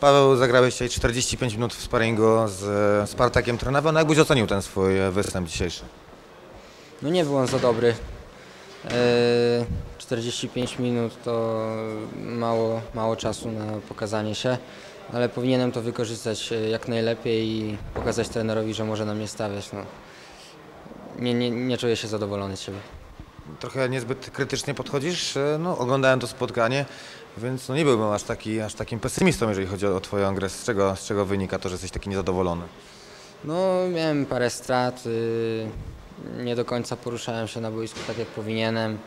Paweł, zagrałeś dzisiaj 45 minut w sparingu z e, Spartakiem Trnawą. No jakbyś ocenił ten swój e, występ dzisiejszy? No nie był on za dobry. E, 45 minut to mało, mało czasu na pokazanie się, ale powinienem to wykorzystać e, jak najlepiej i pokazać trenerowi, że może na mnie stawiać. No. Nie, nie, nie czuję się zadowolony z siebie. Trochę niezbyt krytycznie podchodzisz. E, No, oglądałem to spotkanie, więc no, nie byłbym aż, taki, aż takim pesymistą, jeżeli chodzi o Twoją grę. Z czego, z czego wynika to, że jesteś taki niezadowolony? No, miałem parę strat, y, nie do końca poruszałem się na boisku tak jak powinienem.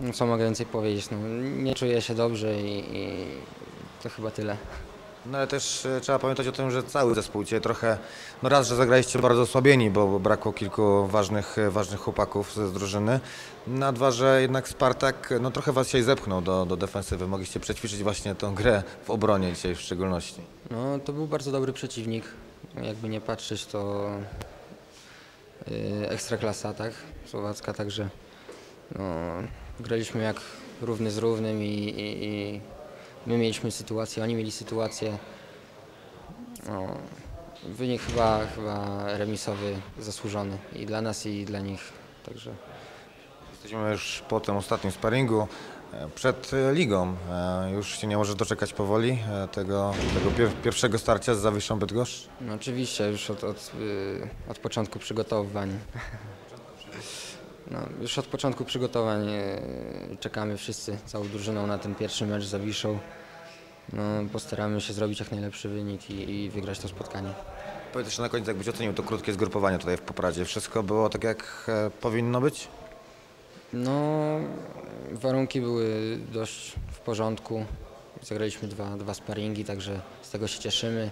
No, co mogę więcej powiedzieć? No, nie czuję się dobrze i, i to chyba tyle. No ale też e, trzeba pamiętać o tym, że cały zespół Cię trochę, no raz, że zagraliście bardzo osłabieni, bo, brakło kilku ważnych, e, ważnych chłopaków z drużyny, no a dwa, że jednak Spartak no trochę Was się zepchnął do, do defensywy. Mogliście przećwiczyć właśnie tą grę w obronie dzisiaj w szczególności. No, to był bardzo dobry przeciwnik. Jakby nie patrzeć, to yy, ekstraklasa, tak? Słowacka, także no, graliśmy jak równy z równym i, i, i my mieliśmy sytuację, oni mieli sytuację. No, wynik chyba, chyba remisowy zasłużony i dla nas i dla nich, także Jesteśmy już po tym ostatnim sparingu. e, Przed ligą E, już się nie możesz doczekać powoli e, tego, tego pier pierwszego starcia z Zawiszą Bydgoszcz. no, oczywiście już od, od, yy, od początku przygotowań. No, już od początku przygotowań yy, czekamy wszyscy, całą drużyną na ten pierwszy mecz z Zawiszą. No, postaramy się zrobić jak najlepszy wynik i, i wygrać to spotkanie. Powiedz jeszcze na koniec, jakbyś ocenił to krótkie zgrupowanie tutaj w Popradzie. Wszystko było tak, jak e, powinno być? No, warunki były dość w porządku. Zagraliśmy dwa, dwa sparingi, także z tego się cieszymy.